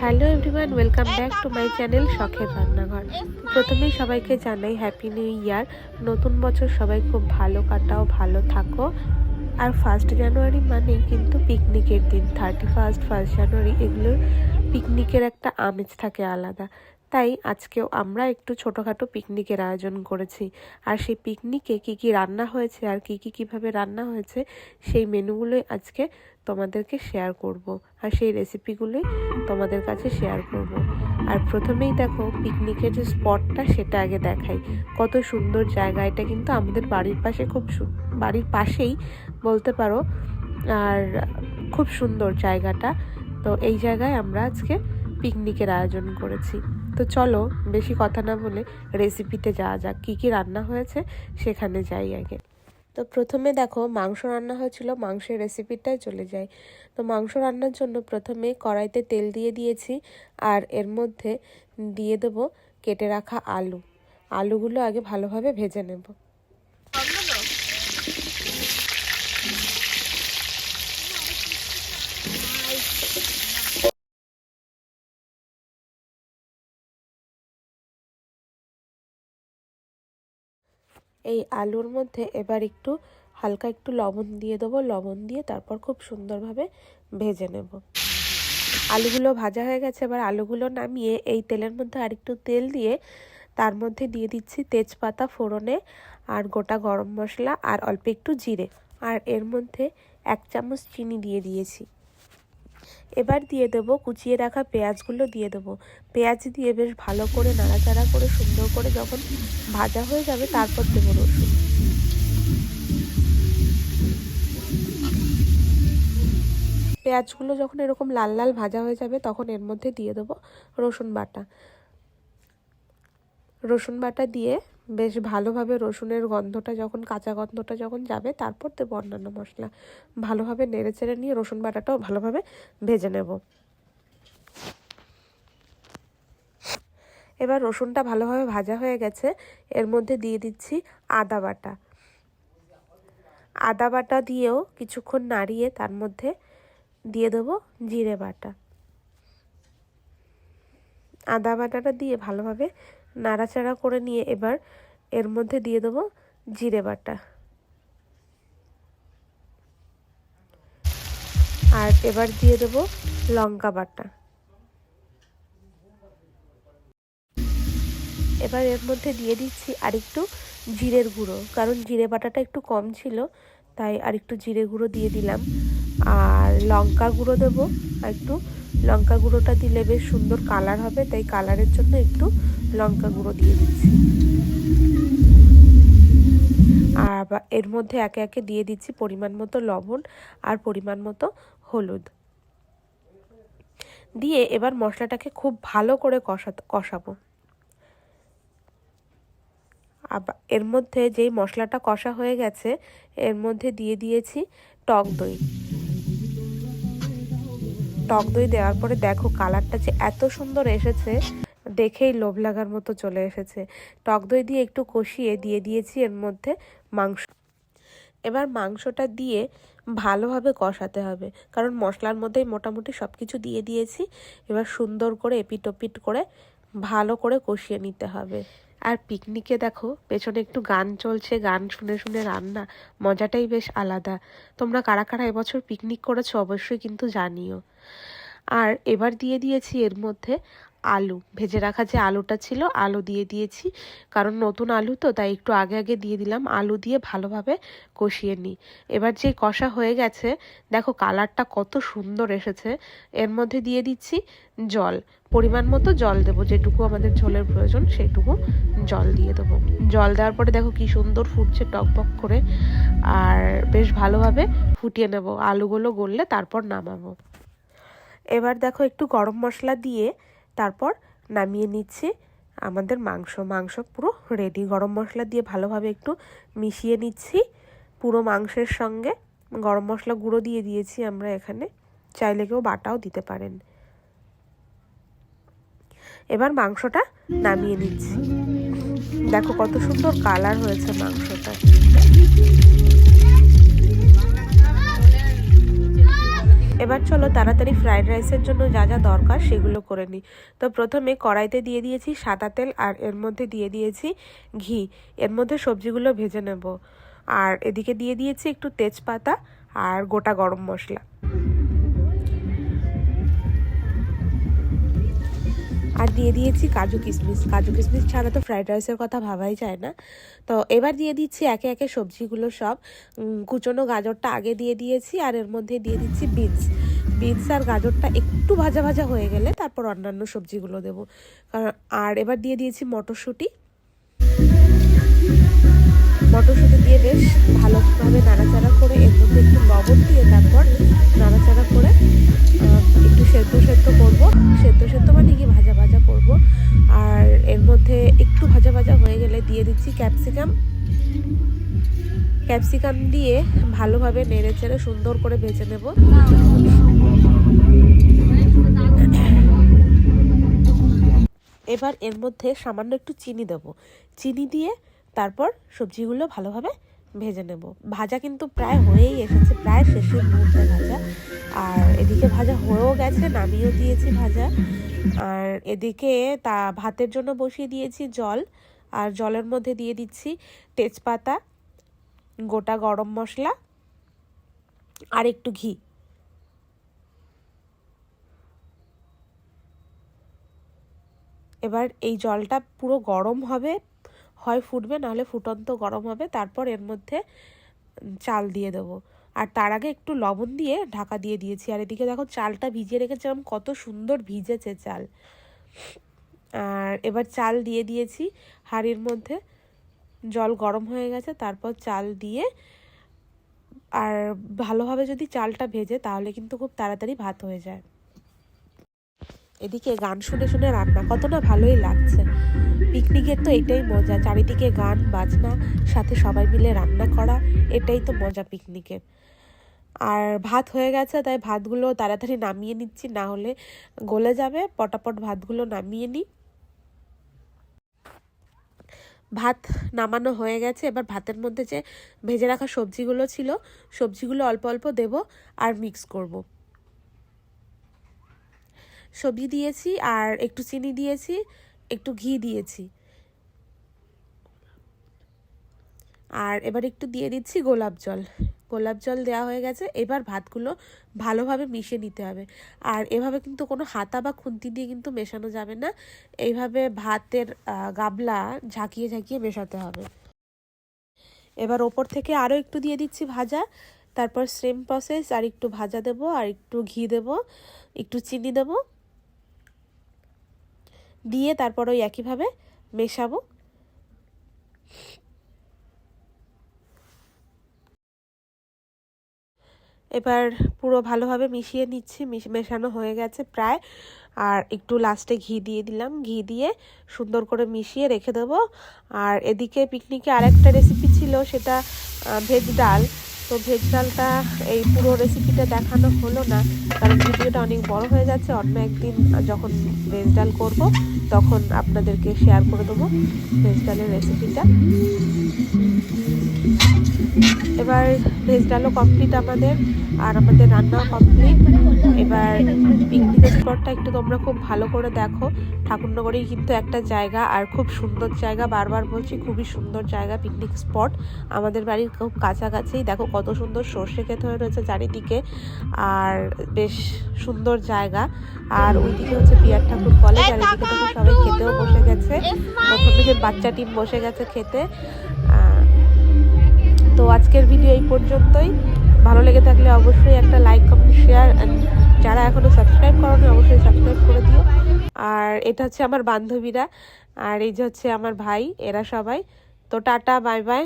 Hello everyone, welcome back to my channel শখের রান্নাঘর। প্রথমেই সবাইকে জানাই হ্যাপি নিউ ইয়ার। নতুন বছর সবাই খুব ভালো কাটাও, ভালো থাকো। আর ফার্স্ট জানুয়ারি মানেই কিন্তু পিকনিকের দিন। থার্টি ফার্স্ট ফার্স্ট জানুয়ারি এগুলোর পিকনিকের একটা আমেজ থাকে আলাদা। তাই আজকেও আমরা একটু ছোটোখাটো পিকনিকের আয়োজন করেছি। আর সেই পিকনিকে কী কী রান্না হয়েছে আর কী কী কীভাবে রান্না হয়েছে, সেই মেনুগুলোই আজকে তোমাদেরকে শেয়ার করব। আর সেই রেসিপিগুলোই তোমাদের কাছে শেয়ার করব। আর প্রথমেই দেখো, পিকনিকের যে স্পটটা সেটা আগে দেখাই। কত সুন্দর জায়গা, এটা কিন্তু আমাদের বাড়ির পাশে খুব বাড়ির পাশেই বলতে পারো। আর খুব সুন্দর জায়গাটা। তো এই জায়গায় আমরা আজকে পিকনিকের আয়োজন করেছি। তো চলো বেশি কথা না বলে রেসিপিতে যাওয়া যাক। কী কী রান্না হয়েছে সেখানে যাই আগে। তো প্রথমে দেখো, মাংস রান্না হয়েছিল, মাংসের রেসিপিটাই চলে যায় তো মাংস রান্নার জন্য প্রথমে কড়াইতে তেল দিয়ে দিয়েছি আর এর মধ্যে দিয়ে দেবো কেটে রাখা আলু। আলুগুলো আগে ভালোভাবে ভেজে নেব। এই আলুর মধ্যে এবার একটু হালকা একটু লবণ দিয়ে দেবো। লবণ দিয়ে তারপর খুব সুন্দরভাবে ভেজে নেব। আলুগুলো ভাজা হয়ে গেছে, এবার আলুগুলো নামিয়ে এই তেলের মধ্যে আরেকটু তেল দিয়ে তার মধ্যে দিয়ে দিচ্ছি তেজপাতা, ফোড়নে আর গোটা গরম মশলা আর অল্প একটু জিরে। আর এর মধ্যে এক চামচ চিনি দিয়ে দিয়েছি। এবার দিয়ে দেবো, কুচিয়ে রাখা পেঁয়াজগুলো দিয়ে দেবো। পেঁয়াজ দিয়ে বেশ ভালো করে নাড়াচাড়া করে সুন্দর করে যখন ভাজা হয়ে যাবে তারপর দেবো রসুন। পেঁয়াজগুলো যখন এরকম লাল লাল ভাজা হয়ে যাবে তখন এর মধ্যে দিয়ে দেবো রসুন বাটা। রসুন বাটা দিয়ে বেশ ভালোভাবে রসুনের গন্ধটা যখন, কাঁচা গন্ধটা যখন যাবে, তারপর দেবো অন্যান্য মশলা। ভালোভাবে নেড়ে চেড়ে নিয়ে রসুন বাটাটাও ভালোভাবে ভেজে নেব। এবার রসুনটা ভালোভাবে ভাজা হয়ে গেছে। এর মধ্যে দিয়ে দিচ্ছি আদা বাটা। আদা বাটা দিয়েও কিছুক্ষণ নাড়িয়ে তার মধ্যে দিয়ে দেবো জিরে বাটা। আদা বাটাটা দিয়ে ভালোভাবে নাড়াচাড়া করে নিয়ে এবার এর মধ্যে দিয়ে দেবো জিরে বাটা। আর এবার দিয়ে দেবো লঙ্কা বাটা। এবার এর মধ্যে দিয়ে দিচ্ছি আরেকটু জিরের গুঁড়ো, কারণ জিরে বাটাটা একটু কম ছিল, তাই আরেকটু জিরে গুঁড়ো দিয়ে দিলাম। আর লঙ্কা গুঁড়ো দেবো আর একটু লঙ্কা গুঁড়োটা দিলে বেশ সুন্দর কালার হবে, তাই কালারের জন্য একটু লঙ্কা গুঁড়ো দিয়ে দিচ্ছি। আর এর মধ্যে একে একে দিয়ে দিচ্ছি পরিমাণ মতো লবণ আর পরিমাণ মতো হলুদ। দিয়ে এবার মশলাটাকে খুব ভালো করে কষাতে, কষাবো। আবার এর মধ্যে যেই মশলাটা কষা হয়ে গেছে, এর মধ্যে দিয়ে দিয়েছি টক দই। টক দই দেওয়ার পরে দেখো কালারটা যে এত সুন্দর এসেছে, দেখেই লোভ লাগার মতো চলে এসেছে। টক দই দিয়ে একটু কষিয়ে দিয়ে দিয়েছি এর মধ্যে মাংস। এবার মাংসটা দিয়ে ভালোভাবে কষাতে হবে, কারণ মশলার মধ্যেই মোটামুটি সব কিছু দিয়ে দিয়েছি। এবার সুন্দর করে এপিট ওপিট করে ভালো করে কষিয়ে নিতে হবে। আর পিকনিকে দেখো, পেছনে একটু গান চলছে, গান শুনে শুনে রান্না মজাটাই বেশ আলাদা। তোমরা কারা কারা এবছর পিকনিক করেছ অবশ্যই কিন্তু জানিও। আর এবার দিয়ে দিয়েছি এর মধ্যে আলু। ভেজে রাখা যে আলুটা ছিল, আলু দিয়ে দিয়েছি। কারণ নতুন আলু তো, তাই একটু আগে আগে দিয়ে দিলাম। আলু দিয়ে ভালোভাবে কষিয়ে নিই। এবার যে কষা হয়ে গেছে, দেখো কালারটা কত সুন্দর এসেছে। এর মধ্যে দিয়ে দিচ্ছি জল। পরিমাণ মতো জল দেবো, যেটুকু আমাদের ঝোলের প্রয়োজন, সেটুকু জল দিয়ে দেবো। জল দেওয়ার পরে দেখো কি সুন্দর ফুটছে টকবক করে। আর বেশ ভালোভাবে ফুটিয়ে নেব। আলুগুলো গললে তারপর নামাবো। এবার দেখো একটু গরম মশলা দিয়ে তারপর নামিয়ে নিচ্ছি। আমাদের মাংস মাংস পুরো রেডি গরম মশলা দিয়ে ভালোভাবে একটু মিশিয়ে নিচ্ছি পুরো মাংসের সঙ্গে। গরম মশলা গুঁড়ো দিয়ে দিয়েছি আমরা এখানে। চাইলে কেউ বাটাও দিতে পারেন। এবার মাংসটা নামিয়ে নিচ্ছি। দেখো কত সুন্দর কালার হয়েছে মাংসটা। এবার চলো তাড়াতাড়ি ফ্রাইড রাইসের জন্য যা যা দরকার সেগুলো করে নিই। তো প্রথমে কড়াইতে দিয়ে দিয়েছি সাদা তেল আর এর মধ্যে দিয়ে দিয়েছি ঘি। এর মধ্যে সবজিগুলো ভেজে নেব। আর এদিকে দিয়ে দিয়েছি একটু তেজপাতা আর গোটা গরম মশলা। আর দিয়ে দিয়েছি কাজু কিশমিশ। কাজু কিশমিশ ছাড়া তো ফ্রাইড রাইসের কথা ভাবাই যায় না। তো এবার দিয়ে দিচ্ছি একে একে সবজিগুলো সব। কুচনো গাজরটা আগে দিয়ে দিয়েছি আর এর মধ্যে দিয়ে দিচ্ছি বিনস। বিনস আর গাজরটা একটু ভাজা ভাজা হয়ে গেলে তারপর অন্যান্য সবজিগুলো দেবো। কারণ আর এবার দিয়ে দিয়েছি মটরশুঁটি। মটরশুঁটি দিয়ে বেশ ভালোভাবে নাড়াচাড়া করে এর মধ্যে একটু লবণ দিয়ে তারপর নাড়াচাড়া করে একটু সেদ্ধ সেদ্ধ করব। সেদ্ধ সেদ্ধ মানে কি? ভাজা ভাজা করব। আর এর মধ্যে একটু ভাজা ভাজা হয়ে গেলে দিয়ে দিচ্ছি ক্যাপসিকাম। ক্যাপসিকাম দিয়ে ভালোভাবে নেড়ে চেড়ে সুন্দর করে ভেজে নেব। এবার এর মধ্যে সামান্য একটু চিনি দেব। চিনি দিয়ে তারপর সবজিগুলো ভালোভাবে ভেজে নেব। ভাজা কিন্তু প্রায় হয়েই এসেছে, প্রায় শেষের মুহূর্তে ভাজা। আর এদিকে ভাজা হয়েও গেছে, নামিয়েও দিয়েছি ভাজা। আর এদিকে তা ভাতের জন্য বসিয়ে দিয়েছি জল, আর জলের মধ্যে দিয়ে দিচ্ছি তেজপাতা, গোটা গরম মশলা, আর একটু ঘি। এবার এই জলটা পুরো গরম হবে হয় ফুটবে, নাহলে ফুটন্ত গরম হবে, তারপর এর মধ্যে চাল দিয়ে দেবো। আর তার আগে একটু লবণ দিয়ে ঢাকা দিয়ে দিয়েছি। আর এদিকে দেখো চালটা ভিজিয়ে রেখেছিলাম, কত সুন্দর ভিজেছে চাল। আর এবার চাল দিয়ে দিয়েছি হাঁড়ির মধ্যে। জল গরম হয়ে গেছে, তারপর চাল দিয়ে, আর ভালোভাবে যদি চালটা ভেজে, তাহলে কিন্তু খুব তাড়াতাড়ি ভাত হয়ে যায়। এদিকে গান শুনে শুনে রান্না কত না ভালোই লাগছে। পিকনিকের তো এটাই মজা, চারিদিকে গান, বাজনা, সাথে সবাই মিলে রান্না করা, এটাই তো মজা পিকনিকের। আর ভাত হয়ে গেছে, তাই ভাতগুলো তাড়াতাড়ি নামিয়ে নিচ্ছি, না হলে গলে যাবে। পটাপট ভাতগুলো নামিয়ে নিই। ভাত নামানো হয়ে গেছে, এবার ভাতের মধ্যে যে ভেজে রাখা সবজিগুলো ছিল, সবজিগুলো অল্প অল্প দেব আর মিক্স করব। সবজি দিয়েছি আর একটু চিনি দিয়েছি, একটু ঘি দিয়েছি। আর এবার একটু দিয়ে দিচ্ছি গোলাপ জল। গোলাপ জল দেওয়া হয়ে গেছে, এবার ভাতগুলো ভালোভাবে মিশিয়ে নিতে হবে। আর এভাবে কিন্তু কোনো হাতা বা খুন্তি দিয়ে কিন্তু মেশানো যাবে না এইভাবে ভাতের গাবলা ঝাঁকিয়ে ঝাঁকিয়ে মেশাতে হবে। এবার ওপর থেকে আরও একটু দিয়ে দিচ্ছি ভাজা, তারপর সেম প্রসেস, আর একটু ভাজা দেব, আর একটু ঘি দেব, একটু চিনি দেব। দিয়ে তারপর ওই একইভাবে মেশাবো। এবার পুরো ভালোভাবে মিশিয়ে নিচ্ছি, মিশ- মেশানো হয়ে গেছে প্রায়। আর একটু লাস্টে ঘি দিয়ে দিলাম। ঘি দিয়ে সুন্দর করে মিশিয়ে রেখে দেবো। আর এদিকে পিকনিকে আরেকটা রেসিপি ছিল, সেটা ভেজ ডাল। তো ভেজ ডালটা এই পুরো রেসিপিটা দেখানো হলো না, কারণ ভিডিওটা অনেক বড় হয়ে যাচ্ছে। অন্য একদিন যখন ভেজ ডাল করব, তখন আপনাদেরকে শেয়ার করে দেবো ভেজ ডালের রেসিপিটা এবার ভেজ ডালও কমপ্লিট আমাদের, আর আমাদের রান্নাও কমপ্লিট এবার পিকনিক স্পটটা একটু তোমরা খুব ভালো করে দেখো। ঠাকুরনগরেই কিন্তু একটা জায়গা, আর খুব সুন্দর জায়গা। বারবার বলছি, খুবই সুন্দর জায়গা, পিকনিক স্পট। আমাদের বাড়ির খুব কাছাকাছি। দেখো কত সুন্দর সর্ষে ক্ষেত হয়ে রয়েছে চারিদিকে আর বেশ সুন্দর জায়গা। আর ওইদিকে হচ্ছে বিয়ার ঠাকুর কলেজ আর এদিকে দেখো সবাই খেতেও বসে গেছে। প্রথমে বাচ্চা টিম বসে গেছে খেতে। তো আজকের ভিডিও এই পর্যন্তই। ভালো লেগে থাকলে অবশ্যই একটা লাইক কমেন্ট শেয়ার যারা এখনও সাবস্ক্রাইব করোনি অবশ্যই সাবস্ক্রাইব করে দিও। আর এটা হচ্ছে আমার বান্ধবীরা আর এই যে হচ্ছে আমার ভাই এরা সবাই। তো টাটা বাই বাই।